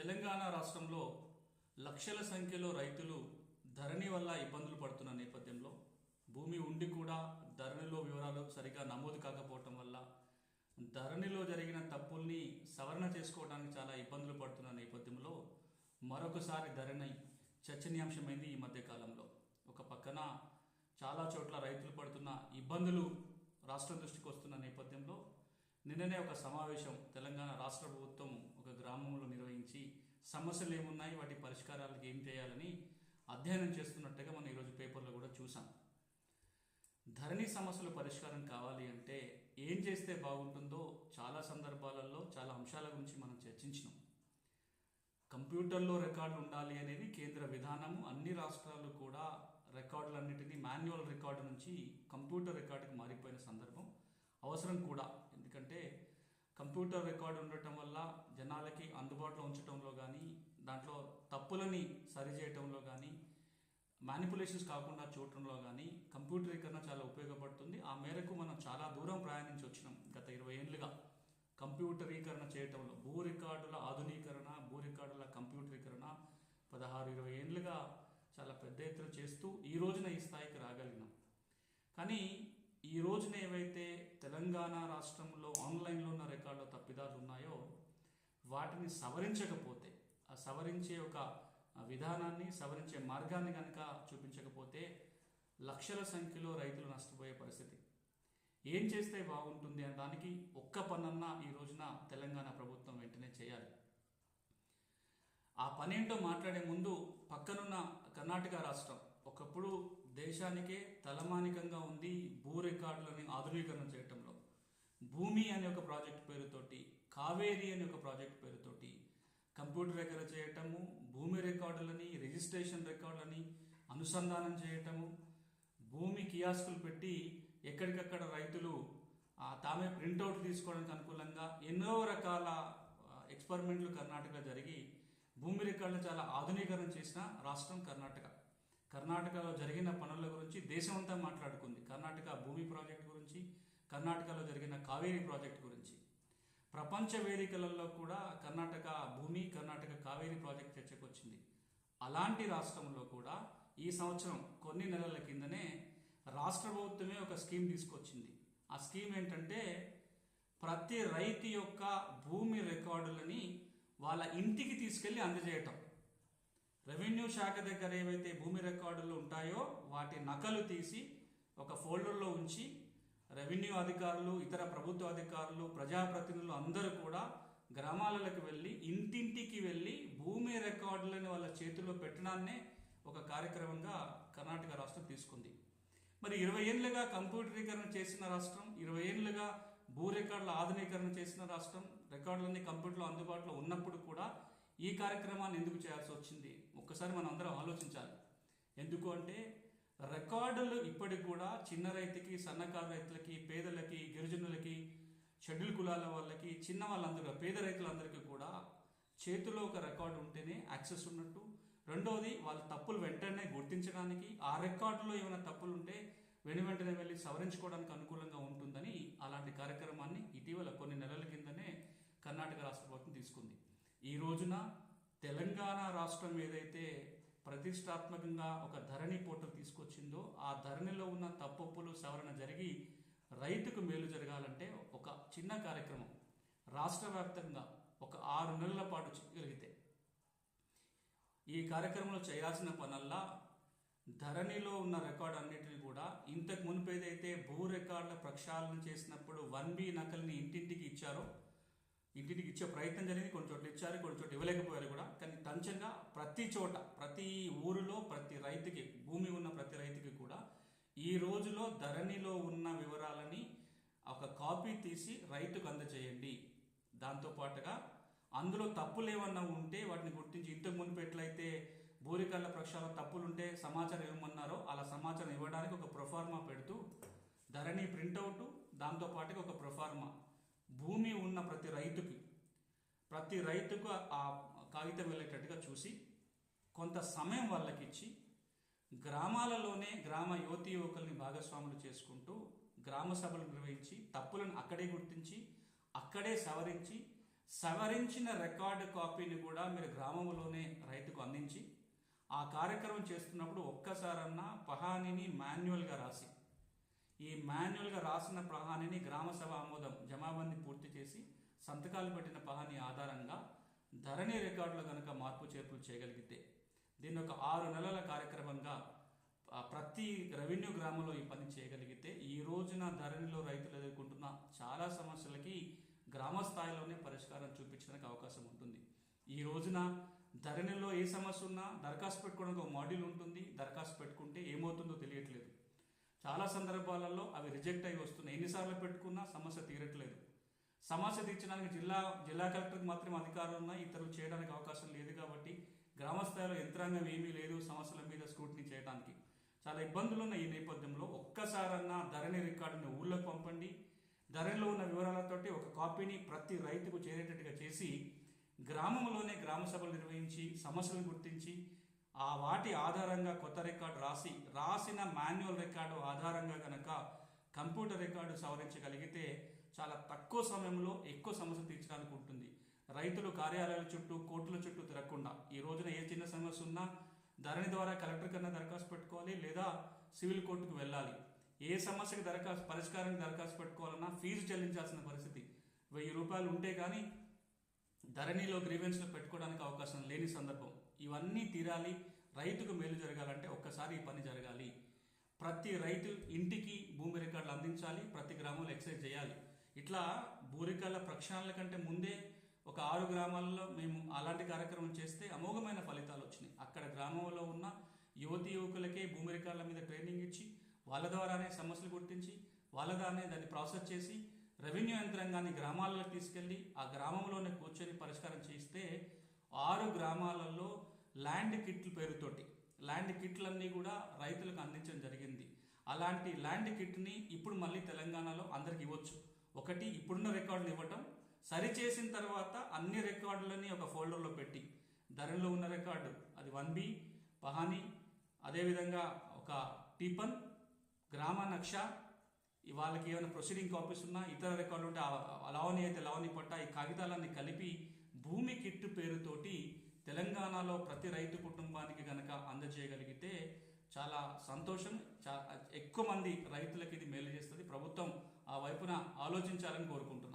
తెలంగాణ రాష్ట్రంలో లక్షల సంఖ్యలో రైతులు ధరణి వల్ల ఇబ్బందులు పడుతున్న నేపథ్యంలో భూమి ఉండి కూడా ధరణిలో వివరాలు సరిగా నమోదు కాకపోవటం వల్ల ధరణిలో జరిగిన తప్పుల్ని సవరణ చేసుకోవడానికి చాలా ఇబ్బందులు పడుతున్న నేపథ్యంలో మరొకసారి ధరణి చర్చనీయాంశమైంది ఈ మధ్యకాలంలో ఒక పక్కన చాలా చోట్ల రైతులు పడుతున్న ఇబ్బందులు రాష్ట్ర దృష్టికి వస్తున్న నేపథ్యంలో నిన్ననే ఒక సమావేశం తెలంగాణ రాష్ట్ర ప్రభుత్వం ఒక గ్రామంలో నిర్వహించి సమస్యలు ఏమున్నాయి వాటి పరిష్కారాలకు ఏం చేయాలని అధ్యయనం చేస్తున్నట్టుగా మనం ఈరోజు పేపర్లో కూడా చూసాం. ధరణి సమస్యల పరిష్కారం కావాలి అంటే ఏం చేస్తే బాగుంటుందో చాలా సందర్భాలలో చాలా అంశాల గురించి మనం చర్చించినాం. కంప్యూటర్లో రికార్డు ఉండాలి అనేది కేంద్ర విధానము. అన్ని రాష్ట్రాలు కూడా రికార్డులన్నిటినీ మాన్యువల్ రికార్డు నుంచి కంప్యూటర్ రికార్డుకి మారిపోయిన సందర్భం అవసరం కూడా. ఎందుకంటే కంప్యూటర్ రికార్డు ఉండటం వల్ల జనాలకి అందుబాటులో ఉంచడంలో కానీ దాంట్లో తప్పులని సరిచేయటంలో కానీ మ్యానిపులేషన్స్ కాకుండా చూడటంలో కానీ కంప్యూటరీకరణ చాలా ఉపయోగపడుతుంది. ఆ మేరకు మనం చాలా దూరం ప్రయాణించి వచ్చినాం గత ఇరవై ఏళ్ళుగా. కంప్యూటరీకరణ చేయటంలో భూ రికార్డుల ఆధునీకరణ భూ రికార్డుల కంప్యూటరీకరణ పదహారు ఇరవై ఏళ్ళుగా చాలా పెద్ద ఎత్తున చేస్తూ ఈ రోజున ఈ స్థాయికి రాగలిగినాం. కానీ ఈ రోజున ఏవైతే తెలంగాణ రాష్ట్రంలో ఆన్లైన్లో ఉన్న రికార్డుల తప్పిదాలు ఉన్నాయో వాటిని సవరించకపోతే ఆ సవరించే ఒక విధానాన్ని సవరించే మార్గాన్ని కనుక చూపించకపోతే లక్షల సంఖ్యలో రైతులు నష్టపోయే పరిస్థితి. ఏం చేస్తే బాగుంటుంది అనడానికి ఒక్క పనన్నా ఈ రోజున తెలంగాణ ప్రభుత్వం వెంటనే చేయాలి. ఆ పనేంటో మాట్లాడే ముందు పక్కనున్న కర్ణాటక రాష్ట్రం ఒకప్పుడు దేశానికే తలమానికంగా ఉంది భూ రికార్డులని ఆధునీకరణ చేయటంలో. భూమి అనే ఒక ప్రాజెక్ట్ పేరుతోటి కావేరి అనే ఒక ప్రాజెక్ట్ పేరుతోటి కంప్యూటర్ దగ్గర చేయటము భూమి రికార్డులని రిజిస్ట్రేషన్ రికార్డులని అనుసంధానం చేయటము భూమి కియాస్కులు పెట్టి ఎక్కడికక్కడ రైతులు తామే ప్రింటౌట్ తీసుకోవడానికి అనుకూలంగా ఎన్నో రకాల ఎక్స్పెరిమెంట్లు కర్ణాటక జరిగి భూమి రికార్డులు చాలా ఆధునీకరణ చేసిన రాష్ట్రం కర్ణాటక. కర్ణాటకలో జరిగిన పనుల గురించి దేశమంతా మాట్లాడుకుంది. కర్ణాటక భూమి ప్రాజెక్ట్ గురించి కర్ణాటకలో జరిగిన కావేరీ ప్రాజెక్ట్ గురించి. ప్రపంచ వేదికలలో కూడా కర్ణాటక భూమి కర్ణాటక కావేరీ ప్రాజెక్ట్ చర్చకు వచ్చింది అలాంటి రాష్ట్రంలో కూడా ఈ సంవత్సరం కొన్ని నెలల కిందనే రాష్ట్ర ప్రభుత్వమే ఒక స్కీమ్ తీసుకొచ్చింది. ఆ స్కీమ్ ఏంటంటే ప్రతి రైతు యొక్క భూమి రికార్డులని వాళ్ళ ఇంటికి తీసుకెళ్ళి అందజేయటం. రెవెన్యూ శాఖ దగ్గర ఏవైతే భూమి రికార్డులు ఉంటాయో వాటి నకలు తీసి ఒక ఫోల్డర్లో ఉంచి రెవెన్యూ అధికారులు ఇతర ప్రభుత్వ అధికారులు ప్రజాప్రతినిధులు అందరూ కూడా గ్రామాలకు వెళ్ళి ఇంటింటికి వెళ్ళి భూమి రికార్డులను వాళ్ళ చేతిలో పెట్టడాన్నే ఒక కార్యక్రమంగా కర్ణాటక రాష్ట్రం తీసుకుంది. మరి ఇరవై ఏళ్ళుగా కంప్యూటరీకరణ చేసిన రాష్ట్రం ఇరవై ఏళ్ళుగా భూ రికార్డుల ఆధునీకరణ చేసిన రాష్ట్రం రికార్డులన్నీ కంప్యూటర్లో అందుబాటులో ఉన్నప్పుడు కూడా ఈ కార్యక్రమాన్ని ఎందుకు చేయాల్సి వచ్చింది? ఒక్కసారి మనం అందరం ఆలోచించాలి. ఎందుకు అంటే రికార్డులు ఇప్పటికి కూడా చిన్న రైతుకి సన్నకారు రైతులకి పేదలకి గిరిజనులకి షెడ్యూల్ కులాల వాళ్ళకి చిన్న వాళ్ళందరూ పేద రైతులందరికీ కూడా చేతిలో ఒక రికార్డు ఉంటేనే యాక్సెస్ ఉన్నట్టు. రెండవది వాళ్ళ తప్పులు వెంటనే గుర్తించడానికి ఆ రికార్డులో ఏమైనా తప్పులు ఉంటే వెను వెంటనే వెళ్ళి సవరించుకోవడానికి అనుకూలంగా ఉంటుందని అలాంటి కార్యక్రమాన్ని ఇటీవల కొన్ని నెలల కిందనే కర్ణాటక రాష్ట్ర ప్రభుత్వం తీసుకుంది. ఈ రోజున తెలంగాణ రాష్ట్రం ఏదైతే ప్రతిష్టాత్మకంగా ఒక ధరణి పోర్టల్ తీసుకొచ్చిందో ఆ ధరణిలో ఉన్న తప్పొప్పులు సవరణ జరిగి రైతుకు మేలు జరగాలంటే ఒక చిన్న కార్యక్రమం. రాష్ట్ర వ్యాప్తంగా ఒక ఆరు నెలల పాటు చేయగలిగితే ఈ కార్యక్రమంలో చేయాల్సిన పనల్లా ధరణిలో ఉన్న రికార్డు అన్నిటిని కూడా ఇంతకు మునుపు ఏదైతే భూ రికార్డుల ప్రక్షాళన చేసినప్పుడు వన్ బి నకల్ని ఇంటింటికి ఇచ్చారో ఇంటికి ఇచ్చే ప్రయత్నం జరిగింది కొన్ని చోట్ల ఇచ్చారు కొన్ని చోట్ల ఇవ్వలేకపోయారు కూడా. కానీ తంచంగా ప్రతి చోట ప్రతి ఊరిలో ప్రతి రైతుకి భూమి ఉన్న ప్రతి రైతుకి కూడా ఈ రోజులో ధరణిలో ఉన్న వివరాలని ఒక కాపీ తీసి రైతుకు అందజేయండి. దాంతోపాటుగా అందులో తప్పులు ఏమన్నా ఉంటే వాటిని గుర్తించి ఇంతకు మునుపు ఎట్లయితే భూరికళ్ళ ప్రక్షాళన తప్పులుంటే సమాచారం ఇవ్వమన్నారో అలా సమాచారం ఇవ్వడానికి ఒక ప్రొఫార్మా పెడుతూ ధరణి ప్రింటౌట్ దాంతోపాటుగా ఒక ప్రొఫార్మా భూమి ఉన్న ప్రతి రైతుకి ప్రతి రైతుకు ఆ కాగితం వెళ్ళేటట్టుగా చూసి కొంత సమయం వాళ్ళకిచ్చి గ్రామాలలోనే గ్రామ యువతి యువకుల్ని భాగస్వాములు చేసుకుంటూ గ్రామ సభలు నిర్వహించి తప్పులను అక్కడే గుర్తించి అక్కడే సవరించి సవరించిన రికార్డు కాపీని కూడా మీరు గ్రామంలోనే రైతుకు అందించి ఆ కార్యక్రమం చేస్తున్నప్పుడు ఒక్కసారన్నా పహానిని మాన్యువల్గా రాసి ఈ మాన్యువల్గా రాసిన పహానిని గ్రామసభ ఆమోదం జమాబందీ పూర్తి చేసి సంతకాలు పెట్టిన పహాని ఆధారంగా ధరణి రికార్డులు కనుక మార్పు చేర్పులు చేయగలిగితే దీని ఒక ఆరు నెలల కార్యక్రమంగా ప్రతి రెవెన్యూ గ్రామంలో ఈ పని చేయగలిగితే ఈ రోజున ధరణిలో రైతులు ఎదుర్కొంటున్న చాలా సమస్యలకి గ్రామ స్థాయిలోనే పరిష్కారం చూపించడానికి అవకాశం ఉంటుంది. ఈ రోజున ధరణిలో ఏ సమస్య ఉన్నా దరఖాస్తు పెట్టుకోవడానికి ఒక మాడ్యూల్ ఉంటుంది. దరఖాస్తు పెట్టుకుంటే ఏమవుతుందో తెలియట్లేదు. చాలా సందర్భాలలో అవి రిజెక్ట్ అయి వస్తున్నాయి. ఎన్నిసార్లు పెట్టుకున్నా సమస్య తీరట్లేదు. సమస్య తీర్చడానికి జిల్లా జిల్లా కలెక్టర్కి మాత్రమే అధికారం ఉన్నాయి ఇతరులు చేయడానికి అవకాశం లేదు కాబట్టి గ్రామ స్థాయిలో యంత్రాంగం ఏమీ లేదు సమస్యల మీద స్క్రూటినీ చేయడానికి చాలా ఇబ్బందులు ఉన్న ఈ నేపథ్యంలో. ఒక్కసారన్నా ధరణి రికార్డుని ఊళ్ళోకి పంపండి. ధరణిలో ఉన్న వివరాలతోటి ఒక కాపీని ప్రతి రైతుకు చేరేటట్టుగా చేసి గ్రామంలోనే గ్రామ సభలు నిర్వహించి సమస్యలను గుర్తించి ఆ వాటి ఆధారంగా కొత్త రికార్డు రాసి రాసిన మాన్యువల్ రికార్డు ఆధారంగా కనుక కంప్యూటర్ రికార్డు సవరించగలిగితే చాలా తక్కువ సమయంలో ఎక్కువ సమస్య తీర్చడానికి ఉంటుంది. రైతులు కార్యాలయాల చుట్టూ కోర్టుల చుట్టూ తిరగకుండా ఈ రోజున ఏ చిన్న సమస్య ఉన్నా ధరణి ద్వారా కలెక్టర్ కన్నా దరఖాస్తు పెట్టుకోవాలి లేదా సివిల్ కోర్టుకు వెళ్ళాలి. ఏ సమస్యకి దరఖాస్తు పరిష్కారానికి దరఖాస్తు పెట్టుకోవాలన్నా ఫీజు చెల్లించాల్సిన పరిస్థితి. వెయ్యి రూపాయలు ఉంటే కానీ ధరణిలో గ్రీవెన్స్లో పెట్టుకోవడానికి అవకాశం లేని సందర్భం. ఇవన్నీ తీరాలి. రైతుకు మేలు జరగాలంటే ఒక్కసారి ఈ పని జరగాలి. ప్రతి రైతు ఇంటికి భూమి రికార్డులు అందించాలి ప్రతి గ్రామంలో ఎక్సైజ్ చేయాలి. ఇట్లా భూ రికార్డుల ప్రక్షాళన కంటే ముందే ఒక ఆరు గ్రామాలలో మేము అలాంటి కార్యక్రమం చేస్తే అమోఘమైన ఫలితాలు వచ్చినాయి. అక్కడ గ్రామంలో ఉన్న యువతి యువకులకే భూమి రికార్డుల మీద ట్రైనింగ్ ఇచ్చి వాళ్ళ ద్వారానే సమస్యలు గుర్తించి వాళ్ళ ద్వారానే దాన్ని ప్రాసెస్ చేసి రెవెన్యూ యంత్రాంగాన్ని గ్రామాల్లో తీసుకెళ్ళి ఆ గ్రామంలోనే కూర్చొని పరిష్కారం చేస్తే ఆరు గ్రామాలలో ల్యాండ్ కిట్ల పేరుతోటి ల్యాండ్ కిట్లన్నీ కూడా రైతులకు అందించడం జరిగింది. అలాంటి ల్యాండ్ కిట్ని ఇప్పుడు మళ్ళీ తెలంగాణలో అందరికి ఇవ్వచ్చు. ఒకటి ఇప్పుడున్న రికార్డులు ఇవ్వటం. సరి చేసిన తర్వాత అన్ని రికార్డులని ఒక ఫోల్డర్లో పెట్టి ధరలో ఉన్న రికార్డు అది వన్ బి పహానీ అదేవిధంగా ఒక టీపన్ గ్రామ నక్ష ఈ వాళ్ళకి ఏమైనా ప్రొసీడింగ్ కాపీస్ ఉన్నా ఇతర రికార్డులు ఉంటే ఆ లవణి అయితే లవణి పట్ట ఈ కాగితాలన్నీ కలిపి భూమి తెలంగాణలో ప్రతి రైతు కుటుంబానికి కనుక అందజేయగలిగితే చాలా సంతోషం. చా ఎక్కువ మంది రైతులకి ఇది మేలు చేస్తుంది. ప్రభుత్వం ఆ వైపున ఆలోచించాలని కోరుకుంటున్నాను